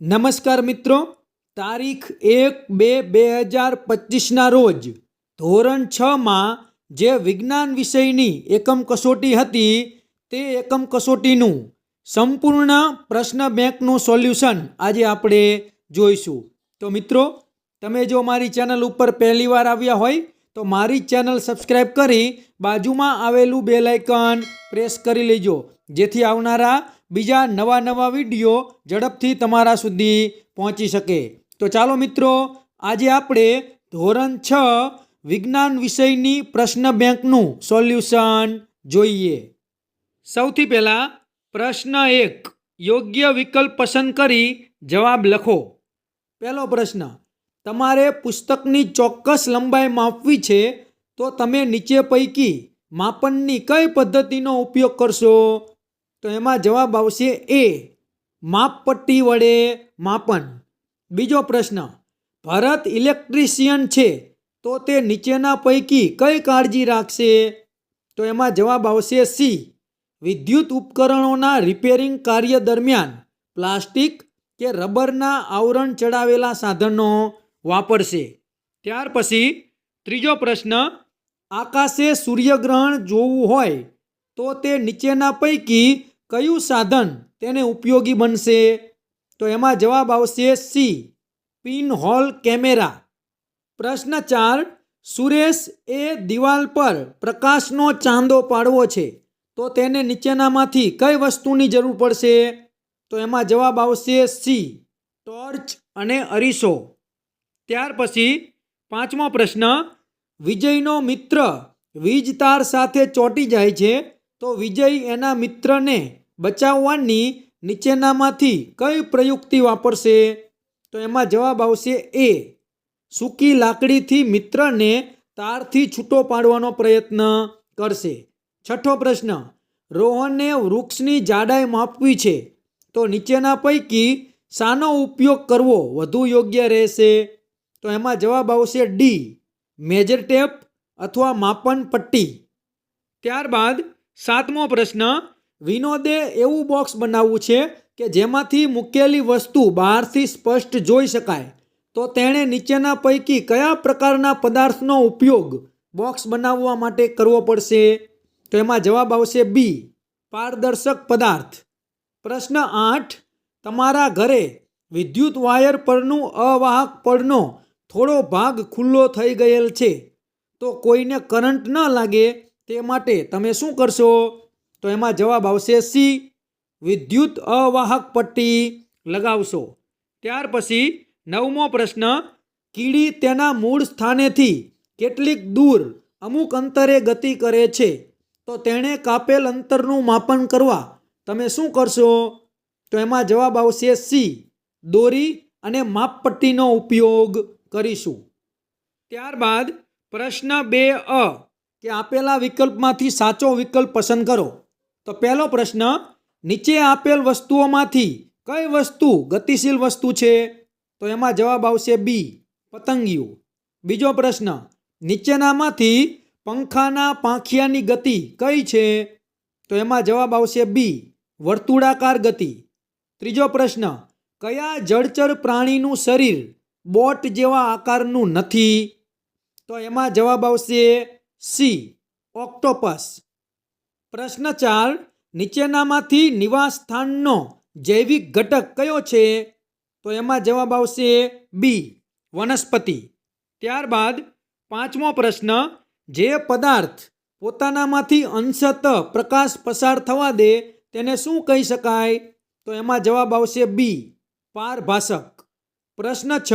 નમસ્કાર મિત્રો, તારીખ એક બે બે હજાર પચીસના રોજ, ધોરણ છમાં જે વિજ્ઞાન વિષયની એકમ કસોટી હતી, તે એકમ કસોટીનું સંપૂર્ણ પ્રશ્ન બેંકનું સોલ્યુશન આજે આપણે જોઈશું. તો મિત્રો, તમે જો મારી ચેનલ ઉપર પહેલીવાર આવ્યા હોય, તો મારી ચેનલ સબસ્ક્રાઈબ કરી બાજુમાં આવેલું બેલાઇકન પ્રેસ કરી લેજો. જેથી આવનારા બીજા નવા નવા વીડિયો ઝડપથી તમારા સુધી પહોંચી શકે. તો ચાલો મિત્રો, આજે આપણે ધોરણ છ વિજ્ઞાન વિષયની પ્રશ્ન બેંકનું સોલ્યુશન જોઈએ. સૌથી પહેલાં પ્રશ્ન એક, યોગ્ય વિકલ્પ પસંદ કરી જવાબ લખો. પહેલો પ્રશ્ન, તમારે પુસ્તકની ચોક્કસ લંબાઈ માપવી છે તો તમે નીચે પૈકી માપનની કઈ પદ્ધતિનો ઉપયોગ કરશો? તો એમાં જવાબ આવશે એ, માપપટ્ટી વડે માપન. બીજો પ્રશ્ન, ભરત ઇલેક્ટ્રિશિયન છે, તો તે નીચેના પૈકી કઈ કાળજી રાખશે? તો એમાં જવાબ આવશે સી, વિદ્યુત ઉપકરણોના રિપેરિંગ કાર્ય દરમિયાન પ્લાસ્ટિક કે રબરના આવરણ ચડાવેલા સાધનો વાપરશે. ત્યાર પછી ત્રીજો પ્રશ્ન, આકાશે સૂર્યગ્રહણ જોવું હોય તો તે નીચેના પૈકી કયું સાધન તેને ઉપયોગી બનશે? તો એમાં જવાબ આવશે સી પિન હોલ કેમેરા. પ્રશ્ન ચાર, સુરેશ એ દિવાલ પર પ્રકાશનો ચાંદો પાડવો છે, તો તેને નીચેનામાંથી કઈ વસ્તુની જરૂર પડશે? તો એમાં જવાબ આવશે સી, ટોર્ચ અને અરીસો. ત્યાર પછી પાંચમો પ્રશ્ન, વિજયનો મિત્ર વીજ તાર સાથે ચોંટી જાય છે, તો વિજય એના મિત્રને બચાવવાની નીચેનામાંથી કઈ પ્રયુક્તિ વાપરશે? તો એમાં જવાબ આવશે એ. સૂકી લાકડીથી મિત્રને તારથી છૂટો પાડવાનો પ્રયત્ન કરશે. છઠ્ઠો પ્રશ્ન. રોહનને વૃક્ષની જાડાઈ માપવી છે. તો નીચેના પૈકી શાનો ઉપયોગ કરવો વધુ યોગ્ય રહેશે? તો એમાં જવાબ આવશે ડી. મેજર ટેપ અથવા માપન પટ્ટી. ત્યારબાદ સાતમો પ્રશ્ન. વિનોદે એવું બોક્સ બનાવવું છે કે જેમાંથી મૂકેલી વસ્તુ બહારથી સ્પષ્ટ જોઈ શકાય. તો તેણે નીચેના પૈકી કયા પ્રકારના પદાર્થનો ઉપયોગ બોક્સ બનાવવા માટે કરવો પડશે? તો એમાં જવાબ આવશે બી, પારદર્શક પદાર્થ. પ્રશ્ન આઠ, તમારા ઘરે વિદ્યુત વાયર પરનું અવાહક પડનો થોડો ભાગ ખુલ્લો થઈ ગયેલ છે. તો કોઈને કરંટ ન લાગે તે માટે તમે શું કરશો? તો એમાં જવાબ આવશે સી, વિદ્યુત અવાહક પટ્ટી લગાવશો. ત્યાર પછી નવમો પ્રશ્ન, કીડી તેના મૂળ સ્થાનેથી કેટલીક દૂર અમુક અંતરે ગતિ કરે છે. તો તેણે કાપેલ અંતરનું માપન કરવા તમે શું કરશો? તો એમાં જવાબ આવશે સી, દોરી અને માપપટ્ટીનો ઉપયોગ કરીશું. ત્યારબાદ પ્રશ્ન બે અ, કે આપેલા વિકલ્પમાંથી સાચો વિકલ્પ પસંદ કરો. તો પહેલો પ્રશ્ન, નીચે આપેલ વસ્તુઓમાંથી કઈ વસ્તુ ગતિશીલ વસ્તુ છે? તો એમાં જવાબ આવશે બી પતંગિયું. બીજો પ્રશ્ન, નીચેનામાંથી પંખાના પાંખિયાની ગતિ કઈ છે? તો એમાં જવાબ આવશે બી વર્તુળાકાર ગતિ. ત્રીજો પ્રશ્ન, કયા જળચર પ્રાણીનું શરીર બોટ જેવા આકારનું નથી? તો એમાં જવાબ આવશે સી ઓક્ટોપસ. પ્રશ્ન ચાર, નીચેનામાંથી નિવાસ સ્થાનનો જૈવિક ઘટક કયો છે? તો એમાં જવાબ આવશે બી વનસ્પતિ. ત્યારબાદ પાંચમો પ્રશ્ન, જે પદાર્થ પોતાનામાંથી અંશત પ્રકાશ પસાર થવા દે તેને શું કહી શકાય? તો એમાં જવાબ આવશે બી પારભાષક. પ્રશ્ન છ,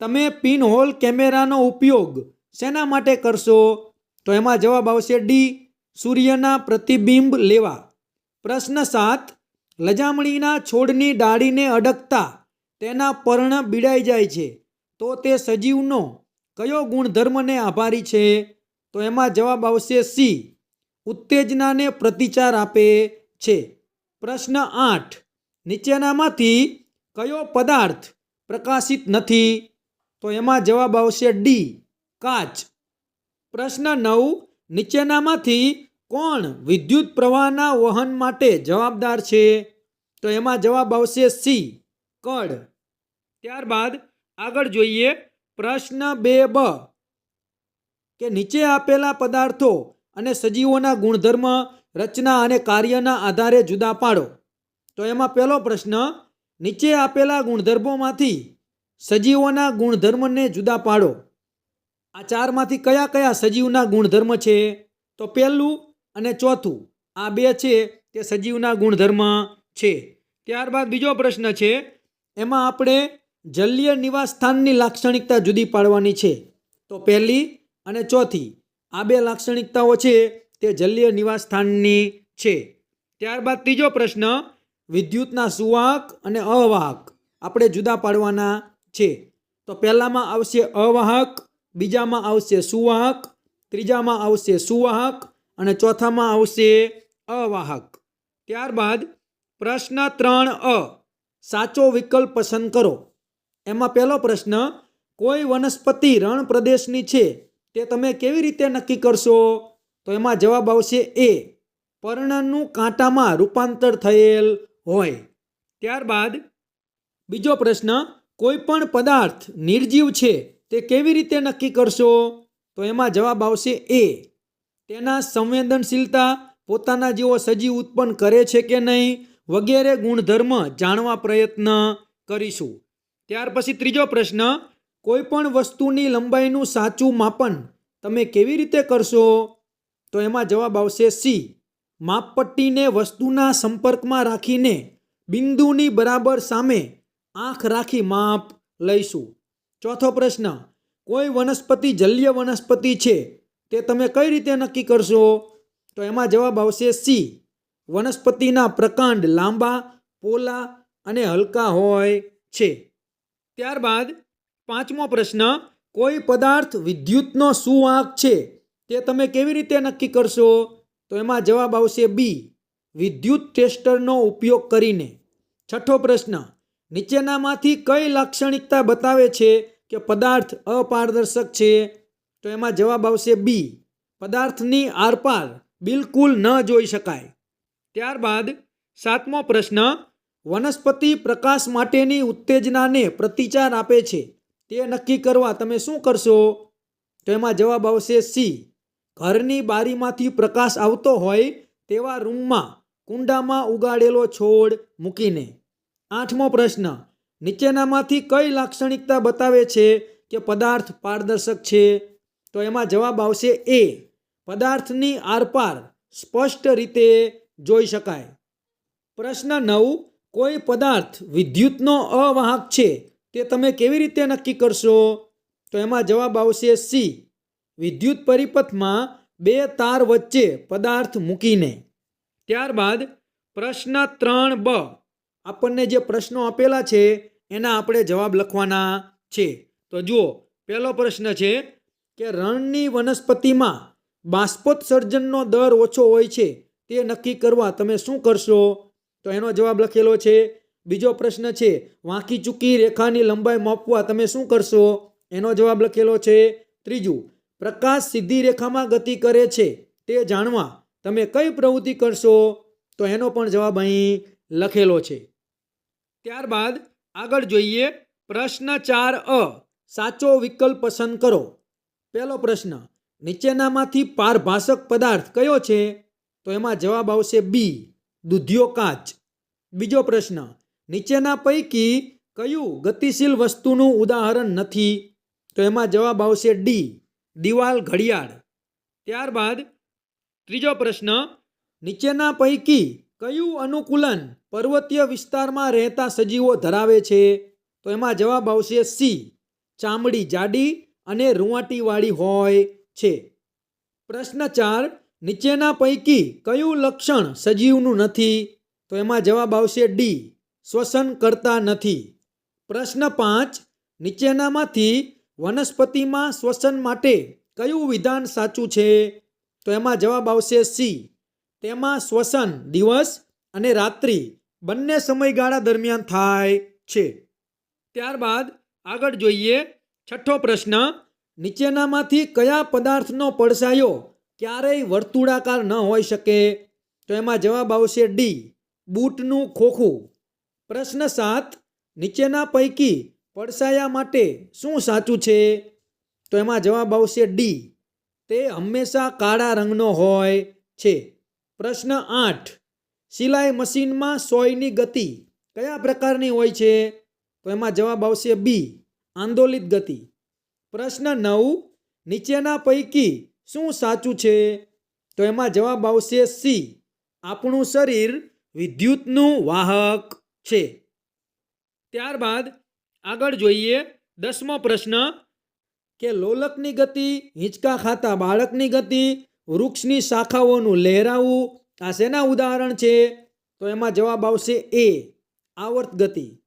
તમે પિનહોલ કેમેરાનો ઉપયોગ શેના માટે કરશો? તો એમાં જવાબ આવશે ડી સૂર્યના પ્રતિબિંબ લેવા. પ્રશ્ન સાત, લજામણીના છોડની ડાળીને અડકતા તેના પર્ણ બીડાઈ જાય છે. તો તે સજીવનો કયો ગુણધર્મને આભારી છે? તો એમાં જવાબ આવશે સી, ઉત્તેજનાને પ્રતિચાર આપે છે. પ્રશ્ન આઠ, નીચેનામાંથી કયો પદાર્થ પ્રકાશિત નથી? તો એમાં જવાબ આવશે ડી, કાચ. પ્રશ્ન નવ નીચેનામાંથી કોણ વિદ્યુત પ્રવાહના વહન માટે જવાબદાર છે? તો એમાં જવાબ આવશે સી કડ ત્યારબાદ આગળ જોઈએ પ્રશ્ન બે બ, કે નીચે આપેલા પદાર્થો અને સજીવોના ગુણધર્મ, રચના અને કાર્યના આધારે જુદા પાડો. તો એમાં પહેલો પ્રશ્ન, નીચે આપેલા ગુણધર્મોમાંથી સજીવોના ગુણધર્મને જુદા પાડો. આ ચારમાંથી કયા કયા સજીવના ગુણધર્મ છે? તો પહેલું અને ચોથું, આ બે છે તે સજીવના ગુણધર્મ છે. ત્યારબાદ બીજો પ્રશ્ન છે, એમાં આપણે જલીય નિવાસ સ્થાનની લાક્ષણિકતા જુદી પાડવાની છે. તો પહેલી અને ચોથી, આ બે લાક્ષણિકતાઓ છે તે જલીય નિવાસ સ્થાનની છે. ત્યારબાદ ત્રીજો પ્રશ્ન, વિદ્યુતના સુવાહક અને અવાહક આપણે જુદા પાડવાના છે. તો પહેલામાં આવશે અવાહક બીજામાં આવશે સુવાહક, ત્રીજામાં આવશે સુવાહક અને ચોથામાં આવશે અવાહક. ત્યારબાદ પ્રશ્ન ત્રણ અ, સાચો વિકલ્પ પસંદ કરો. એમાં પહેલો પ્રશ્ન, કોઈ વનસ્પતિ રણ પ્રદેશની છે, તે તમે કેવી રીતે નક્કી કરશો? તો એમાં જવાબ આવશે એ, પર્ણનું કાંટામાં રૂપાંતર થયેલ હોય. ત્યારબાદ બીજો પ્રશ્ન, કોઈ પણ પદાર્થ નિર્જીવ છે તે કેવી રીતે નક્કી કરશો? તો એમાં જવાબ આવશે એ. તેના સંવેદનશીલતા પોતાના જેવો સજીવ ઉત્પન્ન કરે છે કે નહીં વગેરે ગુણધર્મ જાણવા પ્રયત્ન કરીશું. ત્યાર પછી ત્રીજો પ્રશ્ન, કોઈપણ વસ્તુની લંબાઈનું સાચું માપન તમે કેવી રીતે કરશો? તો એમાં જવાબ આવશે સી. માપપટ્ટીને વસ્તુના સંપર્કમાં રાખીને બિંદુની બરાબર સામે આંખ રાખી માપ લઈશું. ચોથો પ્રશ્ન, કોઈ વનસ્પતિ જલ્ય વનસ્પતિ છે? તે તમે કઈ રીતે નક્કી કરશો? તો એમાં જવાબ આવશે સી વનસ્પતિના પ્રકાંડ લાંબા, પોલા અને હલકા હોય છે. ત્યારબાદ પાંચમો પ્રશ્ન, કોઈ પદાર્થ વિદ્યુતનો સુવાહક છે? તે તમે કેવી રીતે નક્કી કરશો? તો એમાં જવાબ આવશે બી વિદ્યુત ટેસ્ટરનો ઉપયોગ કરીને. છઠ્ઠો પ્રશ્ન, નીચેનામાંથી કઈ લાક્ષણિકતા બતાવે છે? કે પદાર્થ અપારદર્શક છે, તો એમાં જવાબ આવશે બી પદાર્થની આરપાર બિલકુલ ન જોઈ શકાય. ત્યારબાદ સાતમો પ્રશ્ન, વનસ્પતિ પ્રકાશ માટેની ઉત્તેજનાને પ્રતિચાર આપે છે. તે નક્કી કરવા તમે શું કરશો? તો એમાં જવાબ આવશે સી ઘરની બારીમાંથી પ્રકાશ આવતો હોય તેવા રૂમમાં કુંડામાં ઉગાડેલો છોડ મૂકીને. આઠમો પ્રશ્ન નીચેનામાંથી કઈ લાક્ષણિકતા બતાવે છે કે પદાર્થ પારદર્શક છે? તો એમાં જવાબ આવશે એ. પદાર્થની આરપાર સ્પષ્ટ રીતે જોઈ શકાય. પ્રશ્ન નવ. કોઈ પદાર્થ વિદ્યુતનો અવાહક છે તે તમે કેવી રીતે નક્કી કરશો? તો એમાં જવાબ આવશે સી. વિદ્યુત પરિપથમાં બે તાર વચ્ચે પદાર્થ મૂકીને. ત્યારબાદ પ્રશ્ન ત્રણ બ. આપણને જે પ્રશ્નો આપેલા છે એના આપણે જવાબ લખવાના છે. તો જુઓ, પહેલો પ્રશ્ન છે કે રણની વનસ્પતિમાં બાષ્પોત્સર્જનનો દર ઓછો હોય છે, તે નક્કી કરવા તમે શું કરશો? તો એનો જવાબ લખેલો છે. બીજો પ્રશ્ન છે, વાંકી ચૂકી રેખાની લંબાઈ માપવા તમે શું કરશો? એનો જવાબ લખેલો છે. ત્રીજું, પ્રકાશ સીધી રેખામાં ગતિ કરે છે, તે જાણવા તમે કઈ પ્રવૃત્તિ કરશો? તો એનો પણ જવાબ અહીં લખેલો છે. ત્યારબાદ આગળ જોઈએ પ્રશ્ન ચાર અ. સાચો વિકલ્પ પસંદ કરો. પહેલો પ્રશ્ન, નીચેનામાંથી પારભાષક પદાર્થ કયો છે? તો એમાં જવાબ આવશે બી, દૂધિયો કાચ. બીજો પ્રશ્ન, નીચેના પૈકી કયું ગતિશીલ વસ્તુનું ઉદાહરણ નથી? તો એમાં જવાબ આવશે ડી, દિવાલ ઘડિયાળ. ત્યારબાદ ત્રીજો પ્રશ્ન, નીચેના પૈકી કયું અનુકૂલન પર્વતીય વિસ્તારમાં રહેતા સજીવો ધરાવે છે? તો એમાં જવાબ આવશે સી ચામડી જાડી અને રૂંવાટીવાળી હોય છે. પ્રશ્ન ચાર. નીચેના પૈકી કયું લક્ષણ સજીવનું નથી? તો એમાં જવાબ આવશે ડી શ્વસન કરતા નથી. પ્રશ્ન પાંચ. નીચેનામાંથી વનસ્પતિમાં શ્વસન માટે કયું વિધાન સાચું છે? તો એમાં જવાબ આવશે સી તેમાં શ્વસન દિવસ અને રાત્રિ બંને સમયગાળા દરમિયાન થાય છે. ત્યારબાદ આગળ જોઈએ છઠ્ઠો પ્રશ્ન, નીચેનામાંથી કયા પદાર્થનો પડસાયો ક્યારેય વર્તુળાકાર ન હોઈ શકે? તો એમાં જવાબ આવશે ડી બૂટનું ખોખું. પ્રશ્ન સાત, નીચેના પૈકી પડસાયા માટે શું સાચું છે? તો એમાં જવાબ આવશે ડી તે હંમેશા કાળા રંગનો હોય છે. પ્રશ્ન આઠ. સિલાઈ મશીનમાં સોયની ગતિ કયા પ્રકારની હોય છે? તો એમાં જવાબ આવશે બી, આંદોલિત ગતિ. પ્રશ્ન નવ. નીચેના પૈકી શું સાચું છે? તો એમાં જવાબ આવશે સી, આપણું શરીર વિદ્યુતનું વાહક છે. ત્યારબાદ આગળ જોઈએ દસમો પ્રશ્ન. કે લોલકની ગતિ, હિંચકા ખાતા બાળકની ગતિ વૃક્ષની શાખાઓનું લહેરાવું. આ શેના ઉદાહરણ છે? તો એમાં જવાબ આવશે એ, આવર્ત ગતિ.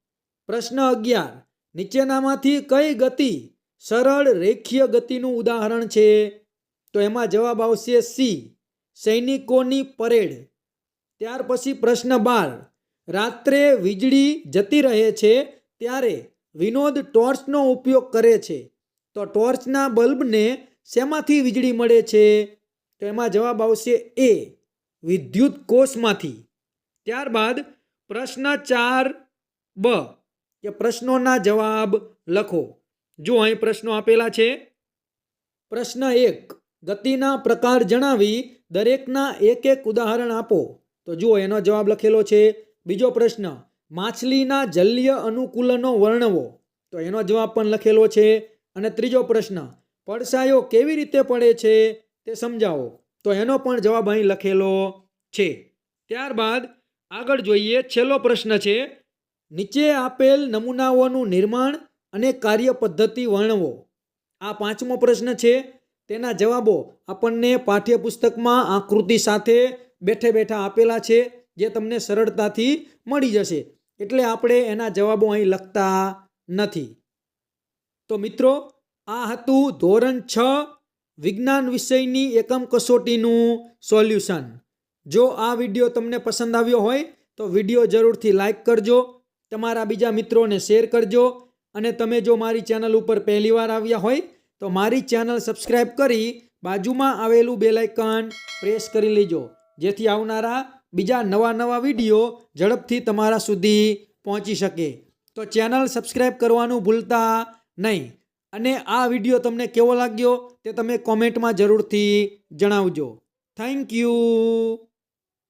પ્રશ્ન અગિયાર, નીચેનામાંથી કઈ ગતિ સરળ રેખીય ગતિનું ઉદાહરણ છે? તો એમાં જવાબ આવશે સી, સૈનિકોની પરેડ. ત્યાર પછી પ્રશ્ન બાર, રાત્રે વીજળી જતી રહે છે ત્યારે વિનોદ ટોર્ચનો ઉપયોગ કરે છે. તો ટોર્ચના બલ્બને શેમાંથી વીજળી મળે છે? તો એમાં જવાબ આવશે એ, વિદ્યુત કોષમાંથી. ત્યારબાદ પ્રશ્ન ચાર બ, કે પ્રશ્નોના જવાબ લખો. જો અહીં પ્રશ્નો આપેલા છે, પ્રશ્ન એક, ગતિના પ્રકાર જણાવી દરેકના એક એક ઉદાહરણ આપો. તો જુઓ એનો જવાબ લખેલો છે. બીજો પ્રશ્ન, માછલીના જલ્ય અનુકૂલનો વર્ણવો. તો એનો જવાબ પણ લખેલો છે. અને ત્રીજો પ્રશ્ન, પડસાયો કેવી રીતે પડે છે? તે સમજાવો. તો એનો પણ જવાબ અહીં લખેલો છે. ત્યારબાદ આગળ જોઈએ, છેલ્લો પ્રશ્ન છે, નીચે આપેલ નમૂનાઓનું નિર્માણ અને કાર્ય પદ્ધતિ વર્ણવો. આ પાંચમો પ્રશ્ન છે. તેના જવાબો આપણને પાઠ્યપુસ્તકમાં આકૃતિ સાથે બેઠે બેઠા આપેલા છે, જે તમને સરળતાથી મળી જશે. એટલે આપણે એના જવાબો અહીં લખતા નથી. તો મિત્રો, આ હતું ધોરણ છ વિજ્ઞાન વિષયની એકમ કસોટીનું સોલ્યુશન. જો આ વીડિયો તમને પસંદ આવ્યો હોય, તો વીડિયો જરૂરથી લાઇક કરજો, તમારા બીજા મિત્રોને શેર કરજો, અને તમે જો મારી ચેનલ ઉપર પહેલીવાર આવ્યા હોય, તો મારી ચેનલ સબસ્ક્રાઈબ કરી બાજુમાં આવેલું બેલાઇકન પ્રેસ કરી લેજો, જેથી આવનારા બીજા નવા નવા વીડિયો ઝડપથી તમારા સુધી પહોંચી શકે. તો ચેનલ સબસ્ક્રાઈબ કરવાનું ભૂલતા નહીં. અને આ વીડિયો તમને કેવો લાગ્યો તે તમે કોમેન્ટમાં જરૂરથી જણાવજો. Thank you